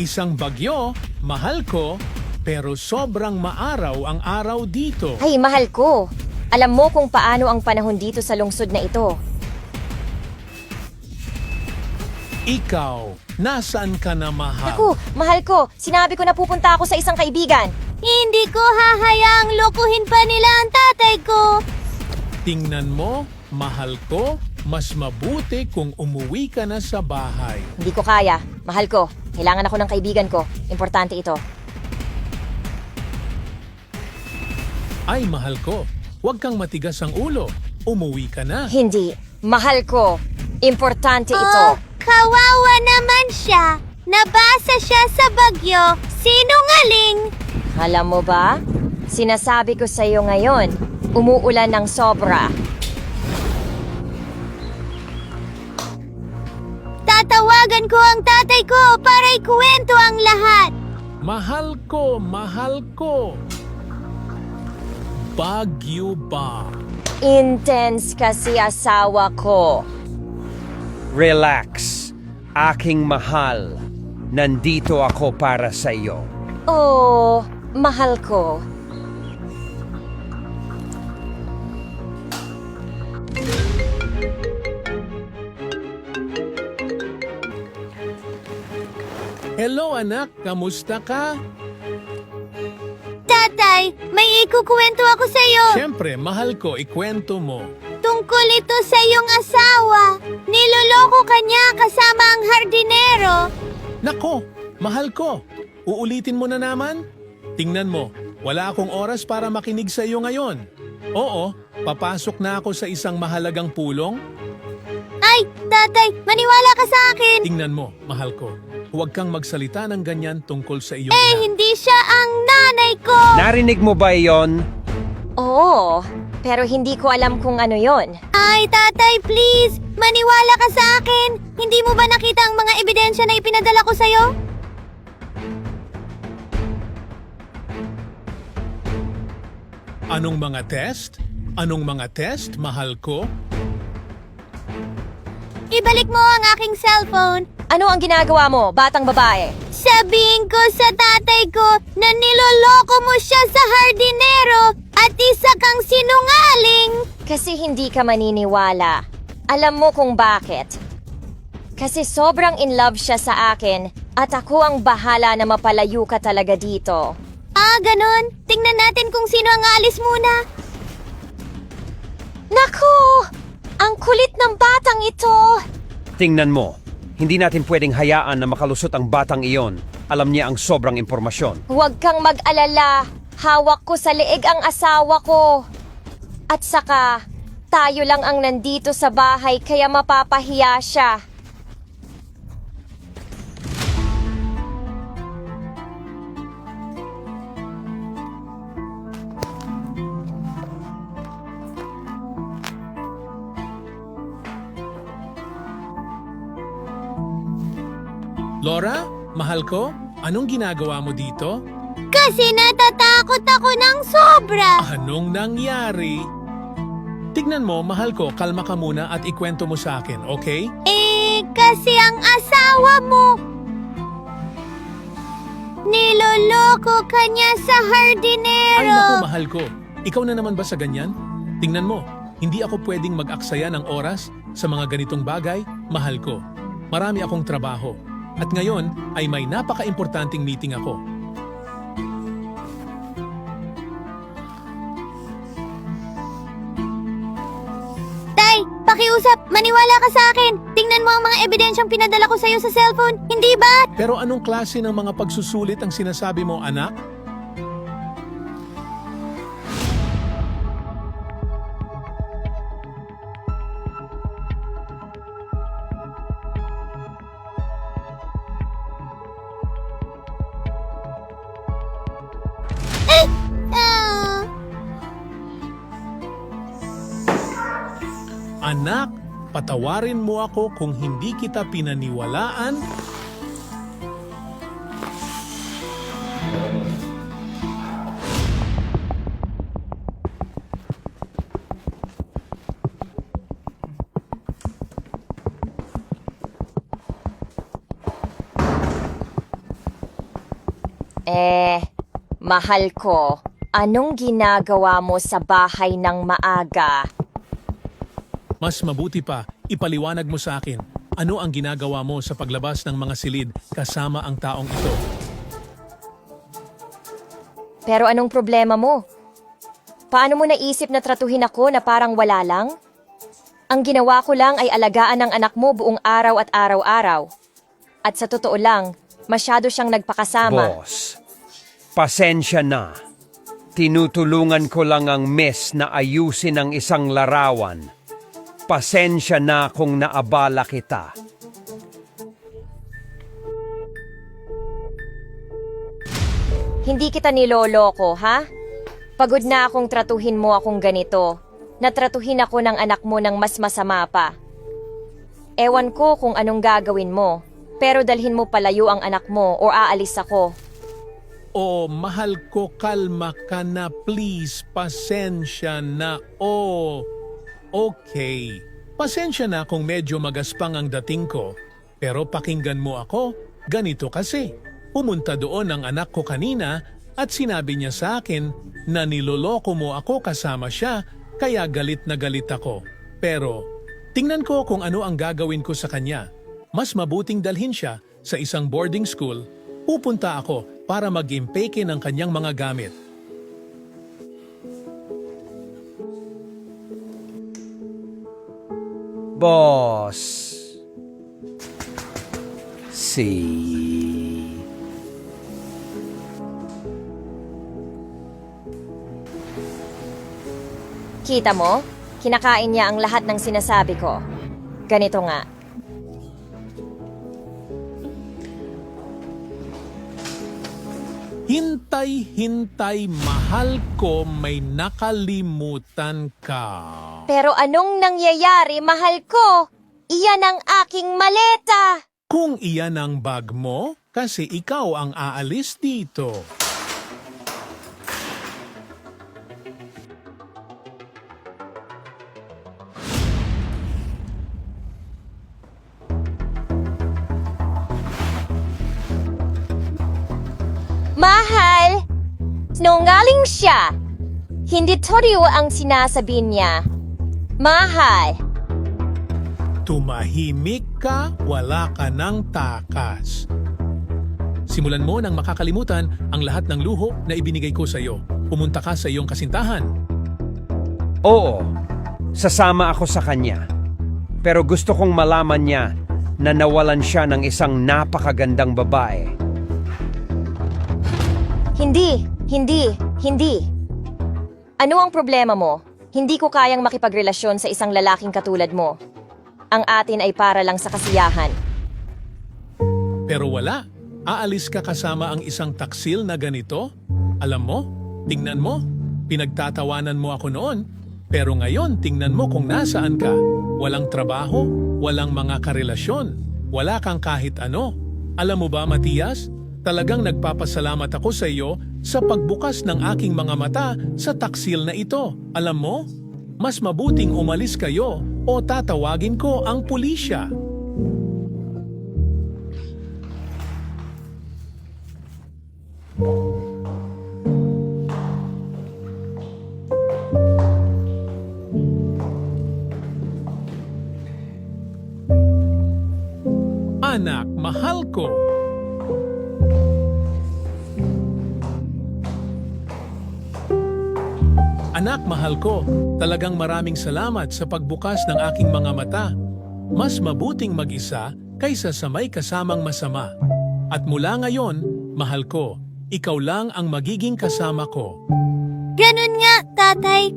Isang bagyo, mahal ko, pero sobrang maaraw ang araw dito. Ay, mahal ko. Alam mo kung paano ang panahon dito sa lungsod na ito. Ikaw, nasaan ka na mahal? Naku, mahal ko. Sinabi ko na pupunta ako sa isang kaibigan. Hindi ko hahayaang lokohin pa nila ang tatay ko. Tingnan mo, mahal ko, mas mabuti kung umuwi ka na sa bahay. Hindi ko kaya. Mahal ko. Kailangan ako ng kaibigan ko. Importante ito. Ay, mahal ko, huwag kang matigas ang ulo. Umuwi ka na. Hindi. Mahal ko. Importante Oh, ito. kawawa naman siya. Nabasa siya sa bagyo. Sinungaling. Alam mo ba? Sinasabi ko sa iyo ngayon, umuulan ng sobra. Tatawagan ko ang tatay ko para ikuwento ang lahat. Mahal ko, mahal ko. Bagyo ba? Intense kasi asawa ko. Relax. Aking mahal. Nandito ako para sa iyo. Oh, mahal ko. Hello anak, kamusta ka? Tatay, may ikukwento ako sa iyo. Siyempre, mahal ko, ikwento mo. Tungkol ito sa iyong asawa. Niloloko ka niya kasama ang hardinero. Nako, mahal ko. Uulitin mo na naman? Tingnan mo, wala akong oras para makinig sa iyo ngayon. Oo, papasok na ako sa isang mahalagang pulong. Ay, tatay, maniwala ka sa akin. Tingnan mo, mahal ko. Huwag kang magsalita ng ganyan tungkol sa iyong Eh, ina. hindi siya ang nanay ko. Narinig mo ba iyon? Oo, pero hindi ko alam kung ano yon. Ay, tatay, please. Maniwala ka sa akin. Hindi mo ba nakita ang mga ebidensya na ipinadala ko sa'yo? Anong mga test? Anong mga test, mahal ko? Ibalik mo ang aking cellphone. Ano ang ginagawa mo, batang babae? Sabihin ko sa tatay ko na niloloko mo siya sa hardinero at isa kang sinungaling. Kasi hindi ka maniniwala. Alam mo kung bakit. Kasi sobrang in love siya sa akin at ako ang bahala na mapalayo ka talaga dito. Ah, ganon. Tingnan natin kung sino ang aalis muna. Naku! Ang kulit ng batang ito! Tingnan mo. Hindi natin pwedeng hayaan na makalusot ang batang iyon. Alam niya ang sobrang impormasyon. Huwag kang mag-alala. Hawak ko sa leeg ang asawa ko. At saka, tayo lang ang nandito sa bahay kaya mapapahiya siya. Laura, mahal ko, anong ginagawa mo dito? Kasi natatakot ako ng sobra. Anong nangyari? Tignan mo, mahal ko, kalma ka muna at ikwento mo sa akin, okay? Eh, kasi ang asawa mo. Niloloko ka niya sa Ay hardinero. naku, mahal ko. Ikaw na naman ba sa ganyan? Tingnan mo, hindi ako pwedeng mag-aksaya ng oras sa mga ganitong bagay, mahal ko. Marami akong trabaho. At ngayon ay may napaka-importanting meeting ako. Tay, pakiusap, maniwala ka sa akin. Tingnan mo ang mga ebidensyang pinadala ko sa'yo sa cellphone. Hindi ba? Pero anong klase ng mga pagsusulit ang sinasabi mo, anak? Anak, patawarin mo ako kung hindi kita pinaniwalaan Eh, mahal ko, anong ginagawa mo sa bahay ng maaga? Mas mabuti pa, ipaliwanag mo sa akin ano ang ginagawa mo sa paglabas ng mga silid kasama ang taong ito. Pero anong problema mo? Paano mo naisip na tratuhin ako na parang wala lang? Ang ginawa ko lang ay alagaan ang anak mo buong araw at araw-araw. At sa totoo lang, masyado siyang nagpakasama. Boss, pasensya na. Tinutulungan ko lang ang miss na ayusin ang isang larawan. Pasensya na kung naabala kita. Hindi kita niloloko, ha? Pagod na akong tratuhin mo akong ganito. Natratuhin ako ng anak mo ng mas masama pa. Ewan ko kung anong gagawin mo, pero dalhin mo palayo ang anak mo o aalis ako. Oh, mahal ko, kalma ka na please. Pasensya na. Oh, okay. Pasensya na kung medyo magaspang ang dating ko. Pero pakinggan mo ako, ganito kasi. Pumunta doon ang anak ko kanina at sinabi niya sa akin na niloloko mo ako kasama siya kaya galit na galit ako. Pero tingnan ko kung ano ang gagawin ko sa kanya. Mas mabuting dalhin siya sa isang boarding school. Pupunta ako para mag-impeke ng kanyang mga gamit. Boss. Si... Kita mo? Kinakain niya ang lahat ng sinasabi ko. Ganito nga. Hintay-hintay, mahal ko, may nakalimutan ka. Pero anong nangyayari, mahal ko? Iyan ang aking maleta! Kung iyan ang bag mo, kasi ikaw ang aalis dito. Sinungaling siya! Hindi totoo ang sinasabi niya. Mahal! Tumahimik ka, wala ka ng takas. Simulan mo nang makakalimutan ang lahat ng luho na ibinigay ko sa iyo. Pumunta ka sa iyong kasintahan. Oo, sasama ako sa kanya. Pero gusto kong malaman niya na nawalan siya ng isang napakagandang babae. Hindi, hindi, hindi. Ano ang problema mo? Hindi ko kayang makipagrelasyon sa isang lalaking katulad mo. Ang atin ay para lang sa kasiyahan. Pero wala. Aalis ka kasama ang isang taksil na ganito? Alam mo, tingnan mo, pinagtatawanan mo ako noon. Pero ngayon, tingnan mo kung nasaan ka. Walang trabaho, walang mga karelasyon, wala kang kahit ano. Alam mo ba, Matias, talagang nagpapasalamat ako sa iyo sa pagbukas ng aking mga mata sa taksil na ito. Alam mo, mas mabuting umalis kayo o tatawagin ko ang pulisya. Anak, mahal ko. Anak, mahal ko, talagang maraming salamat sa pagbukas ng aking mga mata. Mas mabuting mag-isa kaysa sa may kasamang masama. At mula ngayon, mahal ko, ikaw lang ang magiging kasama ko. Ganun nga, tatay.